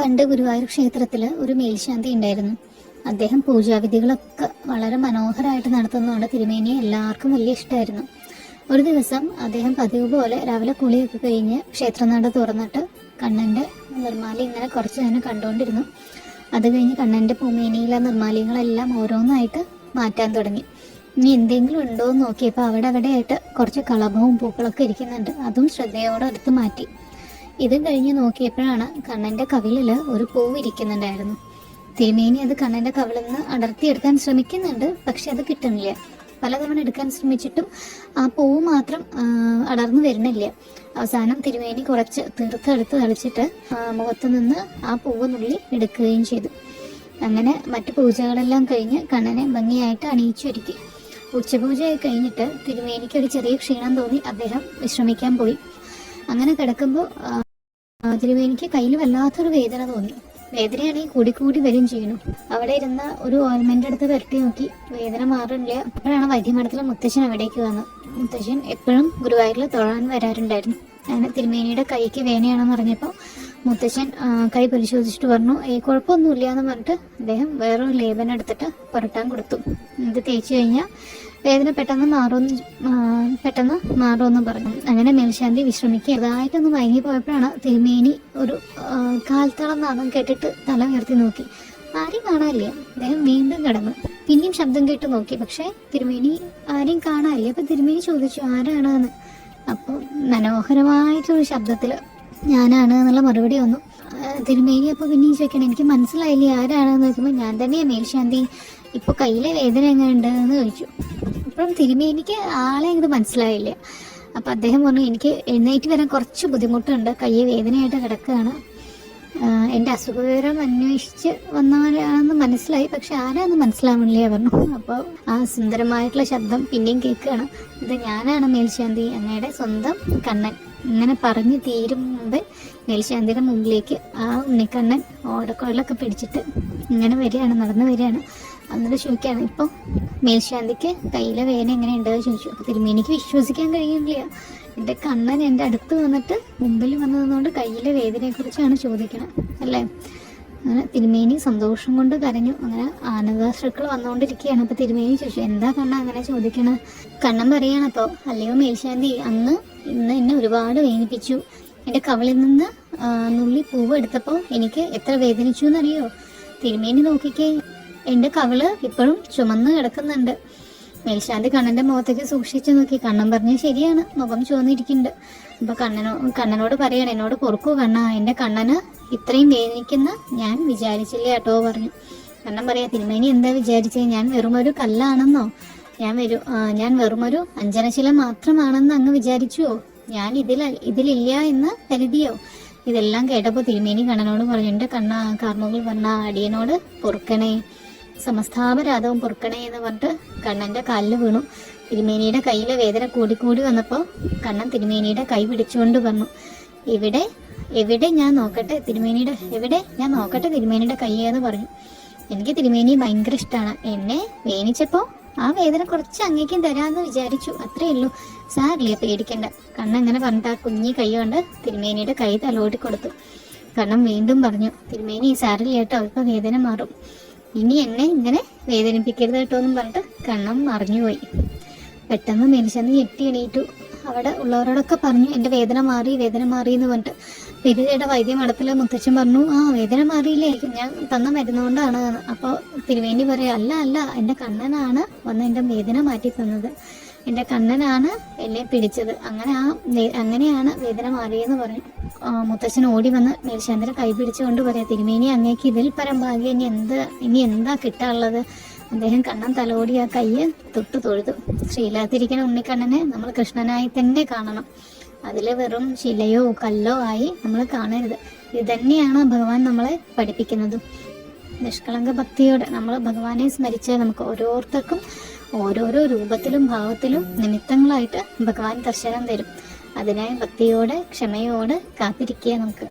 പണ്ട് ഗുരുവായൂർ ക്ഷേത്രത്തിൽ ഒരു മേൽശാന്തി ഉണ്ടായിരുന്നു. അദ്ദേഹം പൂജാവിധികളൊക്കെ വളരെ മനോഹരമായിട്ട് നടത്തുന്നതുകൊണ്ട് തിരുമേനിയെ എല്ലാവർക്കും വലിയ ഇഷ്ടമായിരുന്നു. ഒരു ദിവസം അദ്ദേഹം പതിവ് പോലെ രാവിലെ കുളിയൊക്കെ കഴിഞ്ഞ് ക്ഷേത്രനട തുറന്നിട്ട് കണ്ണന്റെ നിർമ്മാലി ഇങ്ങനെ കുറച്ച് നേരം കണ്ടുകൊണ്ടിരുന്നു അത് കഴിഞ്ഞ് കണ്ണന്റെ പൂമേനിയിലെ നിർമ്മാലിയങ്ങളെല്ലാം ഓരോന്നായിട്ട് മാറ്റാൻ തുടങ്ങി. ഇനി എന്തെങ്കിലും ഉണ്ടോ എന്ന് നോക്കിയപ്പോൾ അവിടെ അവിടെയായിട്ട് കുറച്ച് കളഭവും പൂക്കളൊക്കെ ഇരിക്കുന്നുണ്ട്. അതും ശ്രദ്ധയോടെ അടുത്ത് മാറ്റി. ഇതും കഴിഞ്ഞ് നോക്കിയപ്പോഴാണ് കണ്ണന്റെ കവിളിൽ ഒരു പൂവ് ഇരിക്കുന്നുണ്ടായിരുന്നു. തിരുമേനി അത് കണ്ണന്റെ കവിളിൽ നിന്ന് അടർത്തിയെടുക്കാൻ ശ്രമിക്കുന്നുണ്ട് പക്ഷെ അത് കിട്ടുന്നില്ല. പലതവണ എടുക്കാൻ ശ്രമിച്ചിട്ടും ആ പൂവ് മാത്രം അടർന്നു വരുന്നില്ല. അവസാനം തിരുമേനി കുറച്ച് തീർത്തെടുത്ത് തളിച്ചിട്ട് മുഖത്ത് നിന്ന് ആ പൂവ് നുള്ളി എടുക്കുകയും ചെയ്തു. അങ്ങനെ മറ്റു പൂജകളെല്ലാം കഴിഞ്ഞ് കണ്ണനെ ഭംഗിയായിട്ട് അണിയിച്ചൊരുക്കി ഉച്ചപൂജയായി കഴിഞ്ഞിട്ട് തിരുമേനിക്ക് ഒരു ചെറിയ ക്ഷീണം തോന്നി അദ്ദേഹം വിശ്രമിക്കാൻ പോയി. അങ്ങനെ കിടക്കുമ്പോൾ തിരുവേനിക്ക് കയ്യിൽ വല്ലാത്തൊരു വേദന തോന്നി. വേദനയാണെങ്കിൽ കൂടി കൂടി വരും ചെയ്യണു അവിടെ ഇരുന്ന ഒരു ഓയിൽമെന്റ് എടുത്ത് വരട്ടി നോക്കി. വേദന മാറില്ല. അപ്പോഴാണ് വൈദ്യമഠത്തിലെ മുത്തശ്ശൻ അവിടേക്ക് വന്നത്. മുത്തശ്ശൻ എപ്പോഴും ഗുരുവായൂരിൽ തൊഴാൻ വരാറുണ്ടായിരുന്നു. അങ്ങനെ തിരുമേനിയുടെ കൈക്ക് വേനയാണെന്ന് പറഞ്ഞപ്പോൾ മുത്തശ്ശൻ കൈ പരിശോധിച്ചിട്ട് പറഞ്ഞു ഈ കുഴപ്പമൊന്നുമില്ല എന്ന് പറഞ്ഞിട്ട് അദ്ദേഹം വേറൊരു ലേപനം എടുത്തിട്ട് പുരട്ടാൻ കൊടുത്തു. ഇത് തേച്ച് കഴിഞ്ഞാൽ വേദന പെട്ടെന്ന് മാറുമെന്ന് പെട്ടെന്ന് മാറുമെന്ന് പറഞ്ഞു. അങ്ങനെ മേൽശാന്തി വിശ്രമിക്കുക. ചെറുതായിട്ടൊന്ന് മയങ്ങി പോയപ്പോഴാണ് തിരുമേനി ഒരു കാൽത്തളം നാദം കേട്ടിട്ട് തല ഉയർത്തി നോക്കി. ആരെയും കാണാനില്ല അദ്ദേഹം വീണ്ടും കിടന്നു. പിന്നെയും ശബ്ദം കേട്ട് നോക്കി. പക്ഷേ തിരുമേനി ആരെയും കാണാനില്ല അപ്പൊ തിരുമേനി ചോദിച്ചു ആരാണ്? എന്ന് അപ്പോൾ മനോഹരമായിട്ടൊരു ശബ്ദത്തിൽ ഞാനാണ് എന്നുള്ള മറുപടി വന്നു. തിരുമേനി അപ്പോൾ പിന്നെയും ചോദിക്കണം എനിക്ക് മനസ്സിലായില്ലേ ആരാണെന്ന് ചോദിക്കുമ്പോൾ ഞാൻ തന്നെയാണ് മേൽശാന്തി. ഇപ്പോൾ കയ്യിലെ വേദന എങ്ങനെ ഉണ്ട് എന്ന് ചോദിച്ചു. അപ്പോഴും തിരുമേനിക്ക് ആളെ ഇത് മനസ്സിലായില്ല. അപ്പം അദ്ദേഹം പറഞ്ഞു എനിക്ക് എഴുന്നേറ്റ് വരാൻ കുറച്ച് ബുദ്ധിമുട്ടുണ്ട്. കൈ വേദനയായിട്ട് കിടക്കുകയാണ്. എന്റെ അസുഖവിവരം അന്വേഷിച്ച് വന്നവരാണെന്ന് മനസ്സിലായി. പക്ഷെ ആരാന്ന് മനസ്സിലാവണില്ലേ പറഞ്ഞു. അപ്പോൾ ആ സുന്ദരമായിട്ടുള്ള ശബ്ദം പിന്നെയും കേൾക്കുകയാണ്. ഇത് ഞാനാണ് മേൽശാന്തി അങ്ങയുടെ സ്വന്തം കണ്ണൻ. ഇങ്ങനെ പറഞ്ഞു തീരും മുമ്പ് മേൽശാന്തിയുടെ മുമ്പിലേക്ക് ആ ഉണ്ണിക്കണ്ണൻ ഓടക്കുഴലൊക്കെ പിടിച്ചിട്ട് ഇങ്ങനെ വരികയാണ് നടന്നു വരികയാണ്. എന്നിട്ട് ചോദിക്കുകയാണ് ഇപ്പം മേൽശാന്തിക്ക് കയ്യിലെ വേദന എന്ന് ചോദിച്ചു. അപ്പോൾ തിരുമേനിക്ക് വിശ്വസിക്കാൻ കഴിയുന്നില്ല. എന്റെ കണ്ണൻ എന്റെ അടുത്ത് വന്നിട്ട് മുമ്പിൽ വന്നതുകൊണ്ട് നിന്നുകൊണ്ട് കയ്യിലെ വേദനയെക്കുറിച്ചാണ് ചോദിക്കണം അല്ലേ? അങ്ങനെ തിരുമേനി സന്തോഷം കൊണ്ട് കരഞ്ഞു. അങ്ങനെ ആനന്ദാശ്രുക്കൾ വന്നുകൊണ്ടിരിക്കുകയാണ്. അപ്പോൾ തിരുമേനി ചോദിച്ചു എന്താ കണ്ണ അങ്ങനെ ചോദിക്കണത് കണ്ണൻ പറയാണ് അപ്പോൾ അല്ലയോ മേൽശാന്തി അന്ന് ഇന്ന് എന്നെ ഒരുപാട് വേദനിപ്പിച്ചു. എന്റെ കവളിൽ നിന്ന് നുള്ളി പൂവ് എടുത്തപ്പോൾ എനിക്ക് എത്ര വേദനിച്ചു എന്നറിയോ? തിരുമേനി നോക്കിക്കേ. എന്റെ കവൾ ഇപ്പോഴും ചുമന്ന് കിടക്കുന്നുണ്ട്. മേൽശാന്തി കണ്ണന്റെ മുഖത്തേക്ക് സൂക്ഷിച്ചു നോക്കി. കണ്ണൻ പറഞ്ഞു ശരിയാണ്. മുഖം ചുവന്നിരിക്കുന്നുണ്ട്. അപ്പൊ കണ്ണനോ കണ്ണനോട് പറയണം എന്നോട് പൊറുക്കൂ കണ്ണ. എന്റെ കണ്ണന് ഇത്രയും വേദനിക്കുന്ന ഞാൻ വിചാരിച്ചില്ല കേട്ടോ പറഞ്ഞു. കണ്ണൻ പറയാ തിരുമേനി എന്താ വിചാരിച്ചത് ഞാൻ വെറുമൊരു കല്ലാണെന്നോ? ഞാൻ ആ, ഞാൻ വെറുമൊരു അഞ്ജനശില മാത്രമാണെന്ന് അങ്ങ് വിചാരിച്ചുവോ ഞാൻ ഇതിൽ ഇതിലില്ല എന്ന് കരുതിയോ? ഇതെല്ലാം കേട്ടപ്പോൾ തിരുമേനി കണ്ണനോട് പറഞ്ഞു എന്റെ കണ്ണ കാർമുകിൽ പറഞ്ഞ അടിയനോട് പൊറുക്കണേ. സമസ്താപരാധവും പൊറുക്കണേ എന്ന് പറഞ്ഞിട്ട് കണ്ണന്റെ കാലിൽ വീണു. തിരുമേനിയുടെ കയ്യിലെ വേദന കൂടിക്കൂടി വന്നപ്പോൾ കണ്ണൻ തിരുമേനിയുടെ കൈ പിടിച്ചുകൊണ്ട് വന്നു ഇവിടെ എവിടെ ഞാൻ നോക്കട്ടെ? തിരുമേനിയുടെ എവിടെ? ഞാൻ നോക്കട്ടെ തിരുമേനിയുടെ കൈ പറഞ്ഞു. എനിക്ക് തിരുമേനി ഭയങ്കര ഇഷ്ടമാണ് എന്നെ വേനിച്ചപ്പോൾ ആ വേദന കുറച്ച് അങ്ങേക്കും തരാമെന്ന് വിചാരിച്ചു. അത്രയേ ഉള്ളൂ. സാറില്ലേ പേടിക്കണ്ട. കണ്ണൻ അങ്ങനെ പറഞ്ഞിട്ട് ആ കുഞ്ഞി കൈ കൊണ്ട് തിരുമേനിയുടെ കൈ തലോട്ടി കൊടുത്തു. കണ്ണൻ വീണ്ടും പറഞ്ഞു തിരുമേനി സാറില്ല കേട്ടോ? ഇപ്പൊ വേദന മാറും. ഇനി എന്നെ ഇങ്ങനെ വേദനിപ്പിക്കരുത് കേട്ടോ എന്നും പറഞ്ഞിട്ട് കണ്ണം മറിഞ്ഞുപോയി പെട്ടെന്ന് മനുഷ്യന്ന് ഞെട്ടി എണീറ്റു. അവിടെ ഉള്ളവരോടൊക്കെ പറഞ്ഞു എന്റെ വേദന മാറി വേദന മാറി എന്ന് പറഞ്ഞിട്ട് പെരുതയുടെ വൈദ്യമഠത്തിലെ മുത്തച്ഛൻ പറഞ്ഞു ആ വേദന മാറിയില്ലേ? ഞാൻ തന്ന മരുന്നുകൊണ്ടാണ് എന്ന്." അപ്പോൾ തിരുവേണ്ടി പറയാം അല്ല അല്ല എന്റെ കണ്ണനാണ് വന്ന് എന്റെ വേദന മാറ്റി തന്നത്. എന്റെ കണ്ണനാണ് എന്നെ പിടിച്ചത്. അങ്ങനെ ആ അങ്ങനെയാണ് വേദന മാറിയെന്ന് ആ, മുത്തച്ഛൻ ഓടി വന്ന് കൈ പിടിച്ചുകൊണ്ട് പറയാം തിരുമേനി അങ്ങേക്ക് ഇതിൽ പരം ഭാഗ്യം ഇനി എന്ത് ഇനി എന്താ കിട്ടാനുള്ളത്? അദ്ദേഹം കണ്ണൻ തലോടി ആ കയ്യ് തൊട്ടു തൊഴുതു. ശ്രീലാത്തിരിക്കുന്ന ഉണ്ണിക്കണ്ണനെ നമ്മൾ കൃഷ്ണനായി തന്നെ കാണണം. അതിൽ വെറും ശിലയോ കല്ലോ ആയി നമ്മൾ കാണരുത്. ഇത് തന്നെയാണ് ഭഗവാൻ നമ്മളെ പഠിപ്പിക്കുന്നതും. നിഷ്കളങ്ക ഭക്തിയോടെ നമ്മൾ ഭഗവാനെ സ്മരിച്ച് നമുക്ക് ഓരോരുത്തർക്കും ഓരോരോ രൂപത്തിലും ഭാവത്തിലും നിമിത്തങ്ങളായിട്ട് ഭഗവാൻ ദർശനം തരും. അതിനായി ഭക്തിയോടെ ക്ഷമയോടെ കാത്തിരിക്കുക നമുക്ക്.